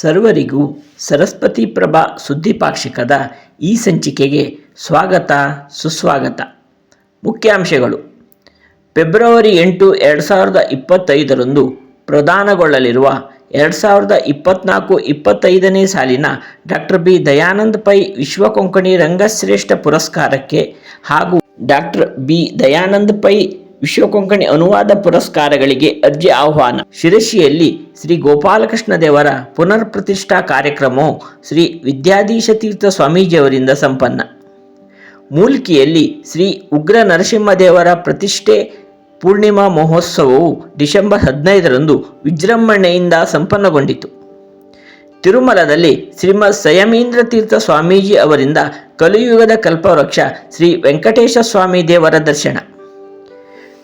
ಸರ್ವರಿಗೂ ಸರಸ್ವತಿ ಪ್ರಭಾ ಸುದ್ದಿಪಾಕ್ಷಿಕದ ಈ ಸಂಚಿಕೆಗೆ ಸ್ವಾಗತ, ಸುಸ್ವಾಗತ. ಮುಖ್ಯಾಂಶಗಳು. ಫೆಬ್ರವರಿ ಎಂಟು, ಎರಡು ಸಾವಿರದ ಇಪ್ಪತ್ತೈದರಂದು ಪ್ರದಾನಗೊಳ್ಳಲಿರುವ ಎರಡು ಸಾವಿರದ ಇಪ್ಪತ್ನಾಲ್ಕು, ಇಪ್ಪತ್ತೈದನೇ ಸಾಲಿನ ಡಾಕ್ಟರ್ ಬಿ. ದಯಾನಂದ್ ಪೈ ವಿಶ್ವ ಕೊಂಕಣಿ ರಂಗಶ್ರೇಷ್ಠ ಪುರಸ್ಕಾರಕ್ಕೆ ಹಾಗೂ ಡಾಕ್ಟರ್ ಬಿ. ದಯಾನಂದ್ ಪೈ ವಿಶ್ವ ಕೊಂಕಣಿ ಅನುವಾದ ಪುರಸ್ಕಾರಗಳಿಗೆ ಅರ್ಜಿ ಆಹ್ವಾನ. ಶಿರಸಿಯಲ್ಲಿ ಶ್ರೀ ಗೋಪಾಲಕೃಷ್ಣ ದೇವರ ಪುನರ್ ಪ್ರತಿಷ್ಠಾ ಕಾರ್ಯಕ್ರಮವು ಶ್ರೀ ವಿದ್ಯಾಧೀಶ ತೀರ್ಥ ಸ್ವಾಮೀಜಿಯವರಿಂದ ಸಂಪನ್ನ. ಮೂಲ್ಕಿಯಲ್ಲಿ ಶ್ರೀ ಉಗ್ರ ನರಸಿಂಹದೇವರ ಪ್ರತಿಷ್ಠೆ ಪೂರ್ಣಿಮಾ ಮಹೋತ್ಸವವು ಡಿಸೆಂಬರ್ ಹದಿನೈದರಂದು ವಿಜೃಂಭಣೆಯಿಂದ ಸಂಪನ್ನಗೊಂಡಿತು. ತಿರುಮಲದಲ್ಲಿ ಶ್ರೀಮದ್ ಸಯಮೀಂದ್ರ ತೀರ್ಥ ಸ್ವಾಮೀಜಿ ಅವರಿಂದ ಕಲಿಯುಗದ ಕಲ್ಪವೃಕ್ಷ ಶ್ರೀ ವೆಂಕಟೇಶ ಸ್ವಾಮಿ ದೇವರ ದರ್ಶನ.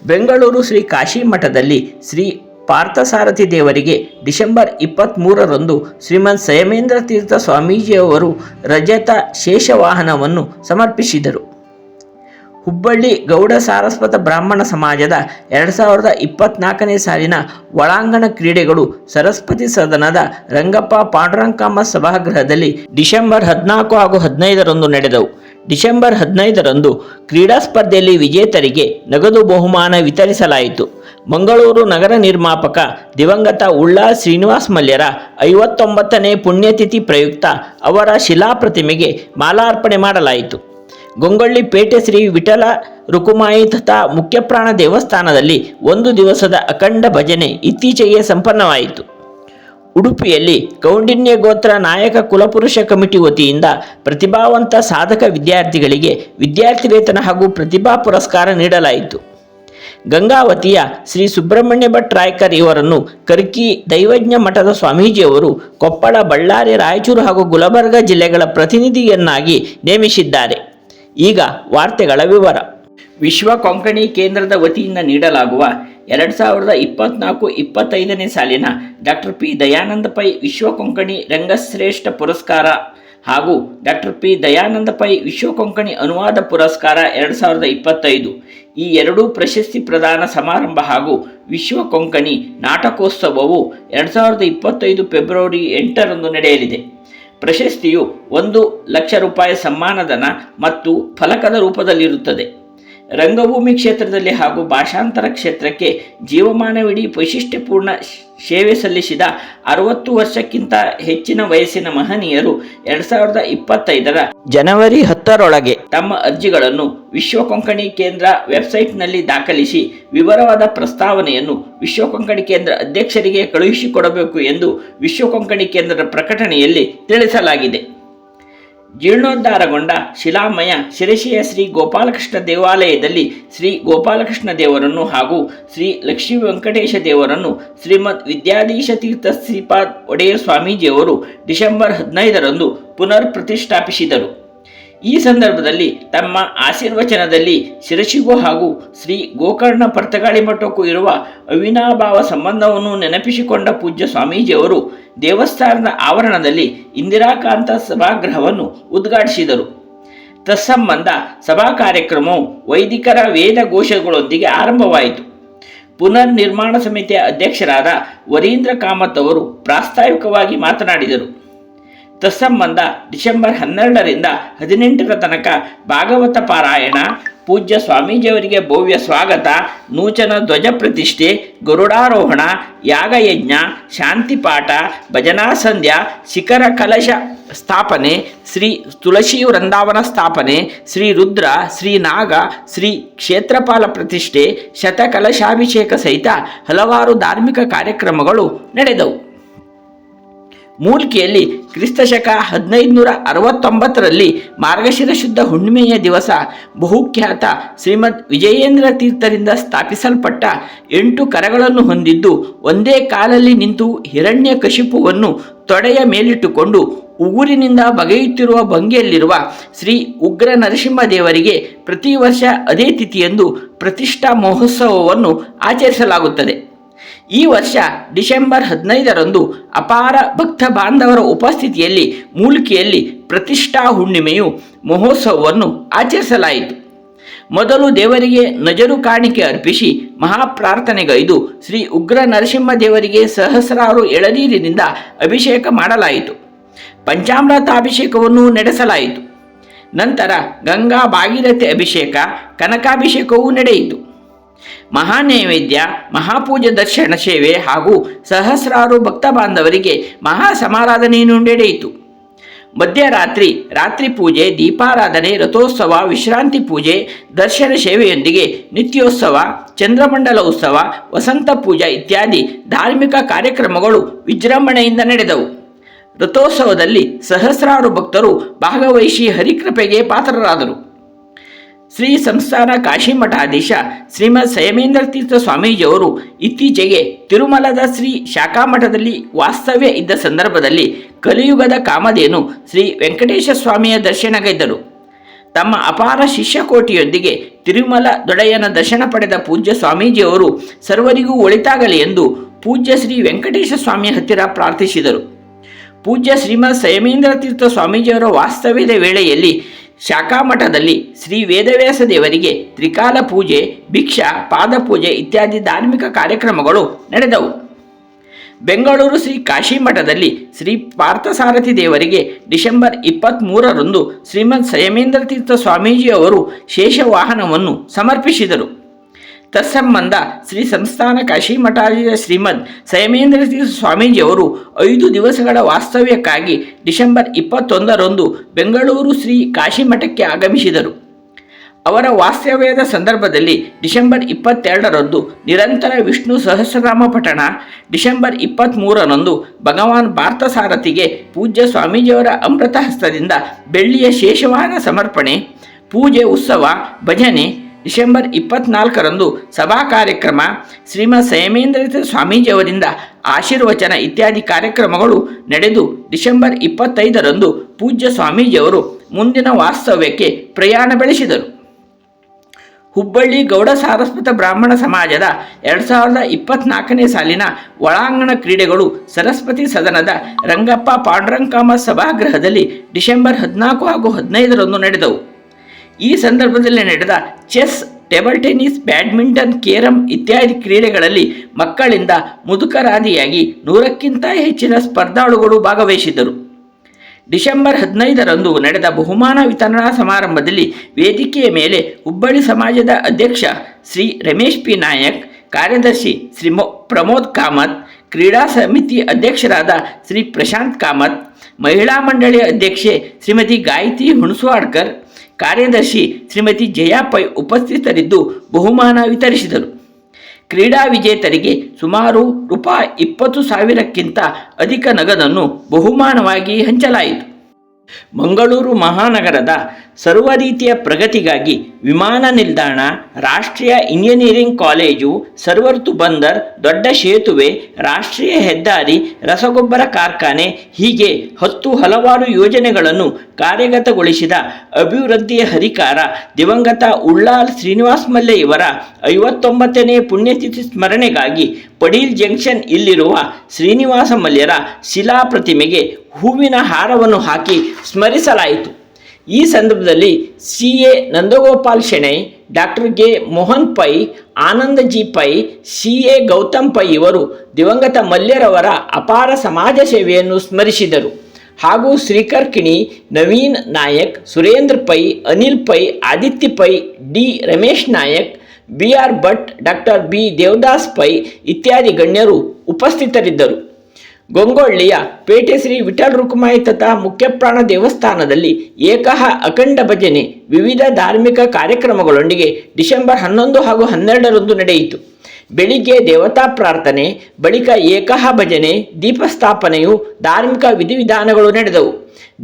ಬೆಂಗಳೂರು ಶ್ರೀ ಕಾಶಿ ಮಠದಲ್ಲಿ ಶ್ರೀ ಪಾರ್ಥಸಾರಥಿ ದೇವರಿಗೆ ಡಿಸೆಂಬರ್ ಇಪ್ಪತ್ತ್ಮೂರರಂದು ಶ್ರೀಮನ್ ಸಯಮೇಂದ್ರ ತೀರ್ಥ ಸ್ವಾಮೀಜಿಯವರು ರಜತ ಶೇಷವಾಹನವನ್ನು ಸಮರ್ಪಿಸಿದರು. ಹುಬ್ಬಳ್ಳಿ ಗೌಡ ಸಾರಸ್ವತ ಬ್ರಾಹ್ಮಣ ಸಮಾಜದ ಎರಡು ಸಾವಿರದ ಇಪ್ಪತ್ನಾಲ್ಕನೇ ಸಾಲಿನ ಒಳಾಂಗಣ ಕ್ರೀಡೆಗಳು ಸರಸ್ವತಿ ಸದನದ ರಂಗಪ್ಪ ಪಾಂಡುರಂಗಮ್ಮ ಸಭಾಗೃಹದಲ್ಲಿ ಡಿಸೆಂಬರ್ ಹದಿನಾಲ್ಕು ಹಾಗೂ ಹದಿನೈದರಂದು ನಡೆದವು. ಡಿಸೆಂಬರ್ ಹದಿನೈದರಂದು ಕ್ರೀಡಾ ಸ್ಪರ್ಧೆಯಲ್ಲಿ ವಿಜೇತರಿಗೆ ನಗದು ಬಹುಮಾನ ವಿತರಿಸಲಾಯಿತು. ಮಂಗಳೂರು ನಗರ ನಿರ್ಮಾಪಕ ದಿವಂಗತ ಉಳ್ಳಾ ಶ್ರೀನಿವಾಸ್ ಮಲ್ಯರ ಐವತ್ತೊಂಬತ್ತನೇ ಪುಣ್ಯತಿಥಿ ಪ್ರಯುಕ್ತ ಅವರ ಶಿಲಾಪ್ರತಿಮೆಗೆ ಮಾಲಾರ್ಪಣೆ ಮಾಡಲಾಯಿತು. ಗೊಂಗೊಳ್ಳಿ ಪೇಟೆ ಶ್ರೀ ವಿಠಲ ರುಕುಮಾಯಿ ತಥಾ ಮುಖ್ಯಪ್ರಾಣ ದೇವಸ್ಥಾನದಲ್ಲಿ ಒಂದು ದಿವಸದ ಅಖಂಡ ಭಜನೆ ಇತ್ತೀಚೆಗೆ ಸಂಪನ್ನವಾಯಿತು. ಉಡುಪಿಯಲ್ಲಿ ಕೌಂಡಿನ್ಯ ಗೋತ್ರ ನಾಯಕ ಕುಲಪುರುಷ ಕಮಿಟಿ ವತಿಯಿಂದ ಪ್ರತಿಭಾವಂತ ಸಾಧಕ ವಿದ್ಯಾರ್ಥಿಗಳಿಗೆ ವಿದ್ಯಾರ್ಥಿ ವೇತನ ಹಾಗೂ ಪ್ರತಿಭಾ ಪುರಸ್ಕಾರ ನೀಡಲಾಯಿತು. ಗಂಗಾವತಿಯ ಶ್ರೀ ಸುಬ್ರಹ್ಮಣ್ಯ ಭಟ್ ರಾಯ್ಕರ್ ಇವರನ್ನು ಕರ್ಕಿ ದೈವಜ್ಞ ಮಠದ ಸ್ವಾಮೀಜಿಯವರು ಕೊಪ್ಪಳ, ಬಳ್ಳಾರಿ, ರಾಯಚೂರು ಹಾಗೂ ಗುಲಬರ್ಗ ಜಿಲ್ಲೆಗಳ ಪ್ರತಿನಿಧಿಯನ್ನಾಗಿ ನೇಮಿಸಿದ್ದಾರೆ. ಈಗ ವಾರ್ತೆಗಳ ವಿವರ. ವಿಶ್ವ ಕೊಂಕಣಿ ಕೇಂದ್ರದ ವತಿಯಿಂದ ನೀಡಲಾಗುವ ಎರಡು ಸಾವಿರದ ಇಪ್ಪತ್ನಾಲ್ಕು ಇಪ್ಪತ್ತೈದನೇ ಸಾಲಿನ ಡಾಕ್ಟರ್ ಪಿ ದಯಾನಂದ ಪೈ ವಿಶ್ವ ಕೊಂಕಣಿ ರಂಗಶ್ರೇಷ್ಠ ಪುರಸ್ಕಾರ ಹಾಗೂ ಡಾಕ್ಟರ್ ಪಿ ದಯಾನಂದ ಪೈ ವಿಶ್ವ ಕೊಂಕಣಿ ಅನುವಾದ ಪುರಸ್ಕಾರ ಎರಡು ಸಾವಿರದ ಇಪ್ಪತ್ತೈದು. ಈ ಎರಡೂ ಪ್ರಶಸ್ತಿ ಪ್ರದಾನ ಸಮಾರಂಭ ಹಾಗೂ ವಿಶ್ವ ಕೊಂಕಣಿ ನಾಟಕೋತ್ಸವವು ಎರಡು ಸಾವಿರದ ಇಪ್ಪತ್ತೈದು ಫೆಬ್ರವರಿ ಎಂಟರಂದು ನಡೆಯಲಿದೆ. ಪ್ರಶಸ್ತಿಯು ಒಂದು ಲಕ್ಷ ರೂಪಾಯಿ ಸಮ್ಮಾನಧನ ಮತ್ತು ಫಲಕದ ರೂಪದಲ್ಲಿರುತ್ತದೆ. ರಂಗಭೂಮಿ ಕ್ಷೇತ್ರದಲ್ಲಿ ಹಾಗೂ ಭಾಷಾಂತರ ಕ್ಷೇತ್ರಕ್ಕೆ ಜೀವಮಾನವಿಡೀ ವೈಶಿಷ್ಟ್ಯಪೂರ್ಣ ಸೇವೆ ಸಲ್ಲಿಸಿದ ಅರವತ್ತು ವರ್ಷಕ್ಕಿಂತ ಹೆಚ್ಚಿನ ವಯಸ್ಸಿನ ಮಹನೀಯರು ಎರಡ್ ಸಾವಿರದ ಇಪ್ಪತ್ತೈದರ ಜನವರಿ ಹತ್ತರೊಳಗೆ ತಮ್ಮ ಅರ್ಜಿಗಳನ್ನು ವಿಶ್ವ ಕೊಂಕಣಿ ಕೇಂದ್ರ ವೆಬ್ಸೈಟ್ನಲ್ಲಿ ದಾಖಲಿಸಿ ವಿವರವಾದ ಪ್ರಸ್ತಾವನೆಯನ್ನು ವಿಶ್ವ ಕೊಂಕಣಿ ಕೇಂದ್ರ ಅಧ್ಯಕ್ಷರಿಗೆ ಕಳುಹಿಸಿಕೊಡಬೇಕು ಎಂದು ವಿಶ್ವ ಕೊಂಕಣಿ ಕೇಂದ್ರದ ಪ್ರಕಟಣೆಯಲ್ಲಿ ತಿಳಿಸಲಾಗಿದೆ. ಜೀರ್ಣೋದ್ಧಾರಗೊಂಡ ಶಿಲಾಮಯ ಶಿರಸಿಯ ಶ್ರೀ ಗೋಪಾಲಕೃಷ್ಣ ದೇವಾಲಯದಲ್ಲಿ ಶ್ರೀ ಗೋಪಾಲಕೃಷ್ಣ ದೇವರನ್ನು ಹಾಗೂ ಶ್ರೀ ಲಕ್ಷ್ಮೀ ವೆಂಕಟೇಶ ದೇವರನ್ನು ಶ್ರೀಮದ್ ವಿದ್ಯಾಧೀಶ ತೀರ್ಥ ಶ್ರೀಪಾದ್ ಒಡೆಯರ್ ಸ್ವಾಮೀಜಿಯವರು ಡಿಸೆಂಬರ್ ಹದಿನೈದರಂದು ಪುನರ್ ಪ್ರತಿಷ್ಠಾಪಿಸಿದರು. ಈ ಸಂದರ್ಭದಲ್ಲಿ ತಮ್ಮ ಆಶೀರ್ವಚನದಲ್ಲಿ ಶಿರಶಿಗೂ ಹಾಗೂ ಶ್ರೀ ಗೋಕರ್ಣ ಪರ್ತಗಾಳಿ ಮಠಕ್ಕೂ ಇರುವ ಅವಿನಾಭಾವ ಸಂಬಂಧವನ್ನು ನೆನಪಿಸಿಕೊಂಡ ಪೂಜ್ಯ ಸ್ವಾಮೀಜಿಯವರು ದೇವಸ್ಥಾನದ ಆವರಣದಲ್ಲಿ ಇಂದಿರಾಕಾಂತ ಸಭಾಗೃಹವನ್ನು ಉದ್ಘಾಟಿಸಿದರು. ತತ್ಸಂಬಂಧ ಸಭಾ ಕಾರ್ಯಕ್ರಮವು ವೈದಿಕರ ವೇದ ಘೋಷಗಳೊಂದಿಗೆ ಆರಂಭವಾಯಿತು. ಪುನರ್ ನಿರ್ಮಾಣ ಸಮಿತಿಯ ಅಧ್ಯಕ್ಷರಾದ ವರೀಂದ್ರ ಕಾಮತ್ ಅವರು ಪ್ರಾಸ್ತಾವಿಕವಾಗಿ ಮಾತನಾಡಿದರು. ತತ್ಸಂಬಂಧ ಡಿಸೆಂಬರ್ ಹನ್ನೆರಡರಿಂದ ಹದಿನೆಂಟರ ತನಕ ಭಾಗವತ ಪಾರಾಯಣ, ಪೂಜ್ಯ ಸ್ವಾಮೀಜಿಯವರಿಗೆ ಭವ್ಯ ಸ್ವಾಗತ ನೂಚನ ಧ್ವಜ ಪ್ರತಿಷ್ಠೆ, ಗರುಡಾರೋಹಣ, ಯಾಗಯಜ್ಞ ಶಾಂತಿಪಾಠ ಭಜನಾ ಸಂಧ್ಯಾ, ಶಿಖರ ಕಲಶ ಸ್ಥಾಪನೆ, ಶ್ರೀ ತುಳಸಿ ವೃಂದಾವನ ಸ್ಥಾಪನೆ, ಶ್ರೀ ರುದ್ರ, ಶ್ರೀ ನಾಗ, ಶ್ರೀ ಕ್ಷೇತ್ರಪಾಲ ಪ್ರತಿಷ್ಠೆ, ಶತಕಲಶಾಭಿಷೇಕ ಸಹಿತ ಹಲವಾರು ಧಾರ್ಮಿಕ ಕಾರ್ಯಕ್ರಮಗಳು ನಡೆದವು. ಮೂಲ್ಕಿಯಲ್ಲಿ ಕ್ರಿಸ್ತಶಕ ಹದಿನೈದುನೂರ ಅರವತ್ತೊಂಬತ್ತರಲ್ಲಿ ಮಾರ್ಗಶಿರ ಶುದ್ಧ ಹುಣ್ಣಿಮೆಯ ದಿವಸ ಬಹುಖ್ಯಾತ ಶ್ರೀಮದ್ ವಿಜಯೇಂದ್ರ ತೀರ್ಥರಿಂದ ಸ್ಥಾಪಿಸಲ್ಪಟ್ಟ ಎಂಟು ಕರಗಳನ್ನು ಹೊಂದಿದ್ದು, ಒಂದೇ ಕಾಲಲ್ಲಿ ನಿಂತು ಹಿರಣ್ಯ ಕಶಿಪುವನ್ನು ತೊಡೆಯ ಮೇಲಿಟ್ಟುಕೊಂಡು ಉಗುರಿನಿಂದ ಬಗೆಯುತ್ತಿರುವ ಭಂಗಿಯಲ್ಲಿರುವ ಶ್ರೀ ಉಗ್ರ ನರಸಿಂಹ ದೇವರಿಗೆ ಪ್ರತಿ ವರ್ಷ ಅದೇ ತಿಥಿಯಂದು ಪ್ರತಿಷ್ಠಾ ಮಹೋತ್ಸವವನ್ನು ಆಚರಿಸಲಾಗುತ್ತದೆ. ಈ ವರ್ಷ ಡಿಸೆಂಬರ್ ಹದಿನೈದರಂದು ಅಪಾರ ಭಕ್ತ ಬಾಂಧವರ ಉಪಸ್ಥಿತಿಯಲ್ಲಿ ಮೂಲಿಕೆಯಲ್ಲಿ ಪ್ರತಿಷ್ಠಾ ಹುಣ್ಣಿಮೆಯು ಮಹೋತ್ಸವವನ್ನು ಆಚರಿಸಲಾಯಿತು. ಮೊದಲು ದೇವರಿಗೆ ನಜರು ಕಾಣಿಕೆ ಅರ್ಪಿಸಿ ಮಹಾಪ್ರಾರ್ಥನೆಗೈದು ಶ್ರೀ ಉಗ್ರ ನರಸಿಂಹ ದೇವರಿಗೆ ಸಹಸ್ರಾರು ಎಳನೀರಿನಿಂದ ಅಭಿಷೇಕ ಮಾಡಲಾಯಿತು. ಪಂಚಾಮೃತಾಭಿಷೇಕವನ್ನು ನಡೆಸಲಾಯಿತು. ನಂತರ ಗಂಗಾ ಭಾಗೀರಥಿ ಅಭಿಷೇಕ, ಕನಕಾಭಿಷೇಕವೂ ನಡೆಯಿತು. ಮಹಾನೈವೇದ್ಯ, ಮಹಾಪೂಜೆ ದರ್ಶನ ಸೇವೆ ಹಾಗೂ ಸಹಸ್ರಾರು ಭಕ್ತ ಬಾಂಧವರಿಗೆ ಮಹಾ ಸಮಾರಾಧನೆಯನ್ನು ನಡೆಯಿತು. ಮಧ್ಯರಾತ್ರಿ ರಾತ್ರಿ ಪೂಜೆ, ದೀಪಾರಾಧನೆ, ರಥೋತ್ಸವ, ವಿಶ್ರಾಂತಿ ಪೂಜೆ, ದರ್ಶನ ಸೇವೆಯೊಂದಿಗೆ ನಿತ್ಯೋತ್ಸವ, ಚಂದ್ರಮಂಡಲ ಉತ್ಸವ, ವಸಂತ ಪೂಜಾ ಇತ್ಯಾದಿ ಧಾರ್ಮಿಕ ಕಾರ್ಯಕ್ರಮಗಳು ವಿಜೃಂಭಣೆಯಿಂದ ನಡೆದವು. ರಥೋತ್ಸವದಲ್ಲಿ ಸಹಸ್ರಾರು ಭಕ್ತರು ಭಾಗವಹಿಸಿ ಹರಿಕೃಪೆಗೆ ಪಾತ್ರರಾದರು. ಶ್ರೀ ಸಂಸ್ಥಾನ ಕಾಶಿಮಠಾಧೀಶ ಶ್ರೀಮದ್ ಸಯಮೇಂದ್ರ ತೀರ್ಥ ಸ್ವಾಮೀಜಿಯವರು ಇತ್ತೀಚೆಗೆ ತಿರುಮಲದ ಶ್ರೀ ಶಾಖಾಮಠದಲ್ಲಿ ವಾಸ್ತವ್ಯ ಇದ್ದ ಸಂದರ್ಭದಲ್ಲಿ ಕಲಿಯುಗದ ಕಾಮಧೇನು ಶ್ರೀ ವೆಂಕಟೇಶ ಸ್ವಾಮಿಯ ದರ್ಶನಗೈದರು. ತಮ್ಮ ಅಪಾರ ಶಿಷ್ಯಕೋಟಿಯೊಂದಿಗೆ ತಿರುಮಲ ದೊಡೆಯನ ದರ್ಶನ ಪಡೆದ ಪೂಜ್ಯ ಸ್ವಾಮೀಜಿಯವರು ಸರ್ವರಿಗೂ ಒಳಿತಾಗಲಿ ಎಂದು ಪೂಜ್ಯ ಶ್ರೀ ವೆಂಕಟೇಶ ಸ್ವಾಮಿಯ ಹತ್ತಿರ ಪ್ರಾರ್ಥಿಸಿದರು. ಪೂಜ್ಯ ಶ್ರೀಮದ್ ಸಯಮೇಂದ್ರ ತೀರ್ಥ ಸ್ವಾಮೀಜಿಯವರ ವಾಸ್ತವ್ಯದ ವೇಳೆಯಲ್ಲಿ ಶಾಖಾಮಠದಲ್ಲಿ ಶ್ರೀ ವೇದವ್ಯಾಸ ದೇವರಿಗೆ ತ್ರಿಕಾಲ ಪೂಜೆ, ಭಿಕ್ಷಾ ಪಾದಪೂಜೆ ಇತ್ಯಾದಿ ಧಾರ್ಮಿಕ ಕಾರ್ಯಕ್ರಮಗಳು ನಡೆದವು. ಬೆಂಗಳೂರು ಶ್ರೀ ಕಾಶಿ ಮಠದಲ್ಲಿ ಶ್ರೀ ಪಾರ್ಥಸಾರಥಿ ದೇವರಿಗೆ ಡಿಸೆಂಬರ್ ಇಪ್ಪತ್ತ್ಮೂರರಂದು ಶ್ರೀಮದ್ ಸಂಯಮೇಂದ್ರ ತೀರ್ಥ ಸ್ವಾಮೀಜಿಯವರು ಶೇಷವಾಹನವನ್ನು ಸಮರ್ಪಿಸಿದರು. ತತ್ಸಂಬಂಧ ಶ್ರೀ ಸಂಸ್ಥಾನ ಕಾಶಿಮಠಾಧಿಯ ಶ್ರೀಮದ್ ಸೈಮೇಂದ್ರ ತೀರ್ಥ ಸ್ವಾಮೀಜಿಯವರು ಐದು ದಿವಸಗಳ ವಾಸ್ತವ್ಯಕ್ಕಾಗಿ ಡಿಸೆಂಬರ್ ಇಪ್ಪತ್ತೊಂದರಂದು ಬೆಂಗಳೂರು ಶ್ರೀ ಕಾಶಿಮಠಕ್ಕೆ ಆಗಮಿಸಿದರು. ಅವರ ವಾಸ್ತವ್ಯದ ಸಂದರ್ಭದಲ್ಲಿ ಡಿಸೆಂಬರ್ ಇಪ್ಪತ್ತೆರಡರಂದು ನಿರಂತರ ವಿಷ್ಣು ಸಹಸ್ರನಾಮ ಪಠಣ, ಡಿಸೆಂಬರ್ ಇಪ್ಪತ್ತ್ಮೂರರಂದು ಭಗವಾನ್ ಭಾರತಸಾರಥಿಗೆ ಪೂಜ್ಯ ಸ್ವಾಮೀಜಿಯವರ ಅಮೃತ ಹಸ್ತದಿಂದ ಬೆಳ್ಳಿಯ ಶೇಷವಾಹನ ಸಮರ್ಪಣೆ, ಪೂಜೆ ಉತ್ಸವ, ಭಜನೆ ಡಿಸೆಂಬರ್ ಇಪ್ಪತ್ನಾಲ್ಕರಂದು ಸಭಾ ಕಾರ್ಯಕ್ರಮ ಶ್ರೀಮದ್ ಸಯಮೇಂದ್ರ ಸ್ವಾಮೀಜಿಯವರಿಂದ ಆಶೀರ್ವಚನ ಇತ್ಯಾದಿ ಕಾರ್ಯಕ್ರಮಗಳು ನಡೆದು ಡಿಸೆಂಬರ್ ಇಪ್ಪತ್ತೈದರಂದು ಪೂಜ್ಯ ಸ್ವಾಮೀಜಿಯವರು ಮುಂದಿನ ವಾಸ್ತವ್ಯಕ್ಕೆ ಪ್ರಯಾಣ ಬೆಳೆಸಿದರು. ಹುಬ್ಬಳ್ಳಿ ಗೌಡ ಸಾರಸ್ವತ ಬ್ರಾಹ್ಮಣ ಸಮಾಜದ ಎರಡು ಸಾವಿರದ ಇಪ್ಪತ್ನಾಲ್ಕನೇ ಸಾಲಿನ ಒಳಾಂಗಣ ಕ್ರೀಡೆಗಳು ಸರಸ್ವತಿ ಸದನದ ರಂಗಪ್ಪ ಪಾಂಡುರಂಗಾಮ ಸಭಾಗೃಹದಲ್ಲಿ ಡಿಸೆಂಬರ್ ಹದಿನಾಲ್ಕು ಹಾಗೂ ಹದಿನೈದರಂದು ನಡೆದವು. ಈ ಸಂದರ್ಭದಲ್ಲಿ ನಡೆದ chess, table tennis, badminton, carrom ಇತ್ಯಾದಿ ಕ್ರೀಡೆಗಳಲ್ಲಿ ಮಕ್ಕಳಿಂದ ಮುದುಕರಾದಿಯಾಗಿ ನೂರಕ್ಕಿಂತ ಹೆಚ್ಚಿನ ಸ್ಪರ್ಧಾಳುಗಳು ಭಾಗವಹಿಸಿದರು ಡಿಸೆಂಬರ್ ಹದಿನೈದರಂದು ನಡೆದ ಬಹುಮಾನ ವಿತರಣಾ ಸಮಾರಂಭದಲ್ಲಿ ವೇದಿಕೆಯ ಮೇಲೆ ಹುಬ್ಬಳ್ಳಿ ಸಮಾಜದ ಅಧ್ಯಕ್ಷ ಶ್ರೀ ರಮೇಶ್ ಪಿ. ನಾಯಕ್, ಕಾರ್ಯದರ್ಶಿ ಶ್ರೀ ಪ್ರಮೋದ್ ಕಾಮತ್, ಕ್ರೀಡಾ ಸಮಿತಿ ಅಧ್ಯಕ್ಷರಾದ ಶ್ರೀ ಪ್ರಶಾಂತ್ ಕಾಮತ್, ಮಹಿಳಾ ಮಂಡಳಿಯ ಅಧ್ಯಕ್ಷೆ ಶ್ರೀಮತಿ ಗಾಯತ್ರಿ ಹುಣಸ್ವಾಡ್ಕರ್ ಕಾರ್ಯದರ್ಶಿ ಶ್ರೀಮತಿ ಜಯಾ ಪೈ ಉಪಸ್ಥಿತರಿದ್ದು ಬಹುಮಾನ ವಿತರಿಸಿದರು. ಕ್ರೀಡಾ ವಿಜೇತರಿಗೆ ಸುಮಾರು ರೂಪಾಯಿ ಇಪ್ಪತ್ತು ಸಾವಿರಕ್ಕಿಂತ ಅಧಿಕ ನಗದನ್ನು ಬಹುಮಾನವಾಗಿ ಹಂಚಲಾಯಿತು. ಮಂಗಳೂರು ಮಹಾನಗರದ ಸರ್ವ ರೀತಿಯ ಪ್ರಗತಿಗಾಗಿ ವಿಮಾನ ನಿಲ್ದಾಣ, ರಾಷ್ಟ್ರೀಯ ಇಂಜಿನಿಯರಿಂಗ್ ಕಾಲೇಜು ಸರ್ವರ್ತು ಬಂದರ್, ದೊಡ್ಡ ಸೇತುವೆ, ರಾಷ್ಟ್ರೀಯ ಹೆದ್ದಾರಿ, ರಸಗೊಬ್ಬರ ಕಾರ್ಖಾನೆ ಹೀಗೆ ಹತ್ತು ಹಲವಾರು ಯೋಜನೆಗಳನ್ನು ಕಾರ್ಯಗತಗೊಳಿಸಿದ ಅಭಿವೃದ್ಧಿಯ ಹರಿಕಾರ ದಿವಂಗತ ಉಳ್ಳಾಲ್ ಶ್ರೀನಿವಾಸ್ ಮಲ್ಲೆ ಇವರ ಐವತ್ತೊಂಬತ್ತನೇ ಪುಣ್ಯತಿಥಿ ಸ್ಮರಣೆಗಾಗಿ ಪಡೀಲ್ ಜಂಕ್ಷನ್ ಇಲ್ಲಿರುವ ಶ್ರೀನಿವಾಸ ಮಲ್ಯರ ಶಿಲಾ ಪ್ರತಿಮೆಗೆ ಹೂವಿನ ಹಾರವನ್ನು ಹಾಕಿ ಸ್ಮರಿಸಲಾಯಿತು. ಈ ಸಂದರ್ಭದಲ್ಲಿ C A Nandagopal Shenoy, doctor K Mohan Pai Ananda G Pai, C A Gautham Pai ಇವರು ದಿವಂಗತ ಮಲ್ಯರವರ ಅಪಾರ ಸಮಾಜ ಸೇವೆಯನ್ನು ಸ್ಮರಿಸಿದರು. ಹಾಗೂ Shrikar Kini, Naveen Nayak, Surendra Pai, Anil Pai, Aditya Pai, D Ramesh Nayak, B R Bhat, doctor B Devdas Pai ಇತ್ಯಾದಿ ಗಣ್ಯರು ಉಪಸ್ಥಿತರಿದ್ದರು. ಗೊಂಗೊಳ್ಳಿಯ ಪೇಟೆ ಶ್ರೀ ವಿಠಲ್ ರುಕ್ಮಾಯಿ ತಥಾ ಮುಖ್ಯಪ್ರಾಣ ದೇವಸ್ಥಾನದಲ್ಲಿ ಏಕಹ ಅಖಂಡ ಭಜನೆ ವಿವಿಧ ಧಾರ್ಮಿಕ ಕಾರ್ಯಕ್ರಮಗಳೊಂದಿಗೆ ಡಿಸೆಂಬರ್ ಹನ್ನೊಂದು ಹಾಗೂ ಹನ್ನೆರಡರಂದು ನಡೆಯಿತು. ಬೆಳಿಗ್ಗೆ ದೇವತಾ ಪ್ರಾರ್ಥನೆ, ಬಳಿಕ ಏಕಹ ಭಜನೆ, ದೀಪಸ್ಥಾಪನೆಯು ಧಾರ್ಮಿಕ ವಿಧಿವಿಧಾನಗಳು ನಡೆದವು.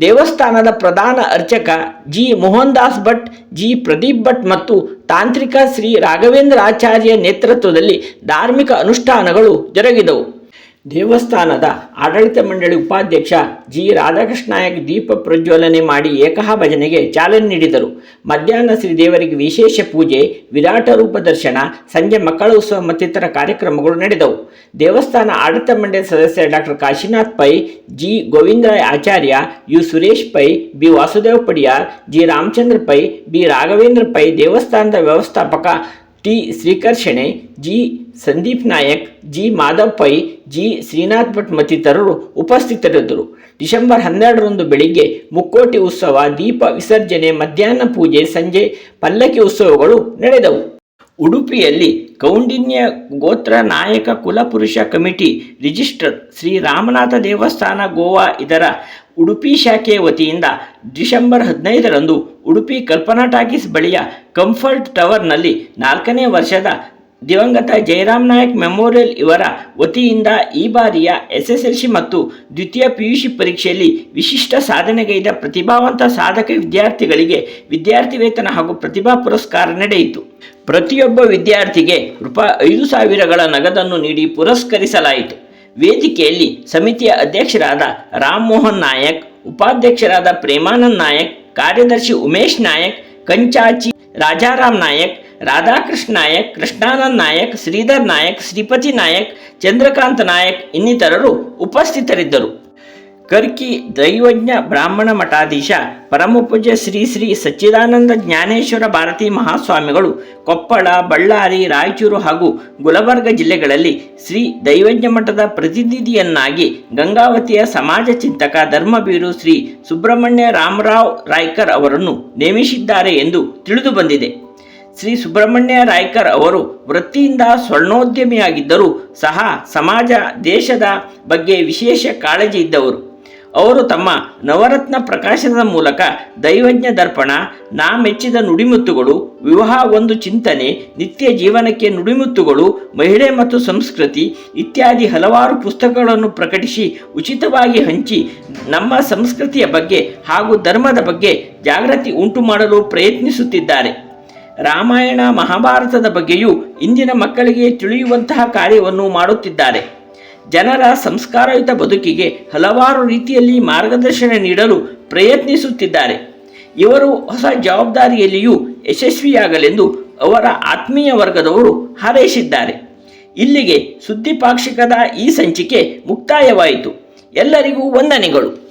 ದೇವಸ್ಥಾನದ ಪ್ರಧಾನ ಅರ್ಚಕ ಜಿ ಮೋಹನ್ ದಾಸ್ ಭಟ್, ಜಿ ಪ್ರದೀಪ್ ಭಟ್ ಮತ್ತು ತಾಂತ್ರಿಕ ಶ್ರೀ ರಾಘವೇಂದ್ರ ಆಚಾರ್ಯ ನೇತೃತ್ವದಲ್ಲಿ ಧಾರ್ಮಿಕ ಅನುಷ್ಠಾನಗಳು ಜರುಗಿದವು. ದೇವಸ್ಥಾನದ ಆಡಳಿತ ಮಂಡಳಿ ಉಪಾಧ್ಯಕ್ಷ ಜಿ. ರಾಧಾಕೃಷ್ಣ ನಾಯಕ್ ದೀಪ ಪ್ರಜ್ವಲನೆ ಮಾಡಿ ಏಕಹ ಭಜನೆಗೆ ಚಾಲನೆ ನೀಡಿದರು. ಮಧ್ಯಾಹ್ನ ಶ್ರೀ ದೇವರಿಗೆ ವಿಶೇಷ ಪೂಜೆ, ವಿರಾಟ ರೂಪ ದರ್ಶನ, ಸಂಜೆ ಮಕ್ಕಳ ಉತ್ಸವ ಮತ್ತಿತರ ಕಾರ್ಯಕ್ರಮಗಳು ನಡೆದವು. ದೇವಸ್ಥಾನ ಆಡಳಿತ ಮಂಡಳಿ ಸದಸ್ಯ doctor Kashinath Pai, G. Govindaray Acharya, U. Suresh Pai, B. Vasudev Padiyar, G. Ramachandra Pai, B. Raghavendra Pai ದೇವಸ್ಥಾನದ ವ್ಯವಸ್ಥಾಪಕ T ಶ್ರೀಕರ್ಷಣೆ G Sandeep Nayak, G Madhav Pai, G Srinath Bhat ಮತ್ತಿತರರು ಉಪಸ್ಥಿತರಿದ್ದರು. ಡಿಸೆಂಬರ್ ಹನ್ನೆರಡರಂದು ಬೆಳಿಗ್ಗೆ ಮುಕ್ಕೋಟಿ ಉತ್ಸವ, ದೀಪ ವಿಸರ್ಜನೆ, ಮಧ್ಯಾಹ್ನ ಪೂಜೆ, ಸಂಜೆ ಪಲ್ಲಕ್ಕಿ ಉತ್ಸವಗಳು ನಡೆದವು. ಉಡುಪಿಯಲ್ಲಿ ಕೌಂಡಿನ್ಯ ಗೋತ್ರ ನಾಯಕ ಕುಲಪುರುಷ ಕಮಿಟಿ ರಿಜಿಸ್ಟರ್ ಶ್ರೀ ರಾಮನಾಥ ದೇವಸ್ಥಾನ ಗೋವಾ ಇದರ ಉಡುಪಿ ಶಾಖೆಯ ವತಿಯಿಂದ ಡಿಸೆಂಬರ್ ಹದಿನೈದರಂದು ಉಡುಪಿ ಕಲ್ಪನಾ ಟಾಕೀಸ್ ಬಳಿಯ ಕಂಫರ್ಟ್ ಟವರ್ನಲ್ಲಿ ನಾಲ್ಕನೇ ವರ್ಷದ ದಿವಂಗತ ಜಯರಾಮ್ ನಾಯಕ್ ಮೆಮೋರಿಯಲ್ ಇವರ ವತಿಯಿಂದ ಈ ಬಾರಿಯ ಎಸ್ಎಸ್ಎಲ್ಸಿ ಮತ್ತು ದ್ವಿತೀಯ ಪಿಯುಸಿ ಪರೀಕ್ಷೆಯಲ್ಲಿ ವಿಶಿಷ್ಟ ಸಾಧನೆಗೈದ ಪ್ರತಿಭಾವಂತ ಸಾಧಕ ವಿದ್ಯಾರ್ಥಿಗಳಿಗೆ ವಿದ್ಯಾರ್ಥಿ ವೇತನ ಹಾಗೂ ಪ್ರತಿಭಾ ಪುರಸ್ಕಾರ ನಡೆಯಿತು. ಪ್ರತಿಯೊಬ್ಬ ವಿದ್ಯಾರ್ಥಿಗೆ ರೂಪಾಯಿ ಐದು ಸಾವಿರಗಳ ನಗದನ್ನು ನೀಡಿ ಪುರಸ್ಕರಿಸಲಾಯಿತು. ವೇದಿಕೆಯಲ್ಲಿ ಸಮಿತಿಯ ಅಧ್ಯಕ್ಷರಾದ ರಾಮ್ ಮೋಹನ್ ನಾಯಕ್, ಉಪಾಧ್ಯಕ್ಷರಾದ ಪ್ರೇಮಾನಂದ್ ನಾಯಕ್ ಕಾರ್ಯದರ್ಶಿ ಉಮೇಶ್ ನಾಯಕ್, ಕಂಚಾಚಿ ರಾಜಾರಾಮ್ ನಾಯಕ್, ರಾಧಾಕೃಷ್ಣ ನಾಯಕ್, ಕೃಷ್ಣಾನಂದ್ ನಾಯಕ್, ಶ್ರೀಧರ್ ನಾಯಕ್, ಶ್ರೀಪತಿ ನಾಯಕ್, ಚಂದ್ರಕಾಂತ್ ನಾಯಕ್ ಇನ್ನಿತರರು ಉಪಸ್ಥಿತರಿದ್ದರು. ಕರ್ಕಿ ದೈವಜ್ಞ ಬ್ರಾಹ್ಮಣ ಮಠಾಧೀಶ ಪರಮಪೂಜ್ಯ ಶ್ರೀ ಶ್ರೀ ಸಚ್ಚಿದಾನಂದ ಜ್ಞಾನೇಶ್ವರ ಭಾರತಿ ಮಹಾಸ್ವಾಮಿಗಳು ಕೊಪ್ಪಳ, ಬಳ್ಳಾರಿ, ರಾಯಚೂರು ಹಾಗೂ ಗುಲಬರ್ಗ ಜಿಲ್ಲೆಗಳಲ್ಲಿ ಶ್ರೀ ದೈವಜ್ಞ ಮಠದ ಪ್ರತಿನಿಧಿಯನ್ನಾಗಿ ಗಂಗಾವತಿಯ ಸಮಾಜ ಚಿಂತಕ ಧರ್ಮಬೀರು ಶ್ರೀ ಸುಬ್ರಹ್ಮಣ್ಯ ರಾಮರಾವ್ ರಾಯ್ಕರ್ ಅವರನ್ನು ನೇಮಿಸಿದ್ದಾರೆ ಎಂದು ತಿಳಿದು ಬಂದಿದೆ. ಶ್ರೀ ಸುಬ್ರಹ್ಮಣ್ಯ ರಾಯ್ಕರ್ ಅವರು ವೃತ್ತಿಯಿಂದ ಸ್ವರ್ಣೋದ್ಯಮಿಯಾಗಿದ್ದರೂ ಸಹ ಸಮಾಜ, ದೇಶದ ಬಗ್ಗೆ ವಿಶೇಷ ಕಾಳಜಿ ಇದ್ದವರು. ಅವರು ತಮ್ಮ ನವರತ್ನ ಪ್ರಕಾಶನದ ಮೂಲಕ ದೈವಜ್ಞ ದರ್ಪಣ ನಾ ಮೆಚ್ಚಿದ ನುಡಿಮುತ್ತುಗಳು, ವಿವಾಹ ಒಂದು ಚಿಂತನೆ, ನಿತ್ಯ ಜೀವನಕ್ಕೆ ನುಡಿಮುತ್ತುಗಳು, ಮಹಿಳೆ ಮತ್ತು ಸಂಸ್ಕೃತಿ ಇತ್ಯಾದಿ ಹಲವಾರು ಪುಸ್ತಕಗಳನ್ನು ಪ್ರಕಟಿಸಿ ಉಚಿತವಾಗಿ ಹಂಚಿ ನಮ್ಮ ಸಂಸ್ಕೃತಿಯ ಬಗ್ಗೆ ಹಾಗೂ ಧರ್ಮದ ಬಗ್ಗೆ ಜಾಗೃತಿ ಉಂಟು ಮಾಡಲು ಪ್ರಯತ್ನಿಸುತ್ತಿದ್ದಾರೆ. ರಾಮಾಯಣ ಮಹಾಭಾರತದ ಬಗ್ಗೆಯೂ ಇಂದಿನ ಮಕ್ಕಳಿಗೆ ತಿಳಿಯುವಂತಹ ಕಾರ್ಯವನ್ನು ಮಾಡುತ್ತಿದ್ದಾರೆ. ಜನರ ಸಂಸ್ಕಾರಯುತ ಬದುಕಿಗೆ ಹಲವಾರು ರೀತಿಯಲ್ಲಿ ಮಾರ್ಗದರ್ಶನ ನೀಡಲು ಪ್ರಯತ್ನಿಸುತ್ತಿದ್ದಾರೆ. ಇವರು ಹೊಸ ಜವಾಬ್ದಾರಿಯಲ್ಲಿಯೂ ಯಶಸ್ವಿಯಾಗಲೆಂದು ಅವರ ಆತ್ಮೀಯ ವರ್ಗದವರು ಹಾರೈಸಿದ್ದಾರೆ. ಇಲ್ಲಿಗೆ ಸುದ್ದಿ ಪಾಕ್ಷಿಕದ ಈ ಸಂಚಿಕೆ ಮುಕ್ತಾಯವಾಯಿತು. ಎಲ್ಲರಿಗೂ ವಂದನೆಗಳು.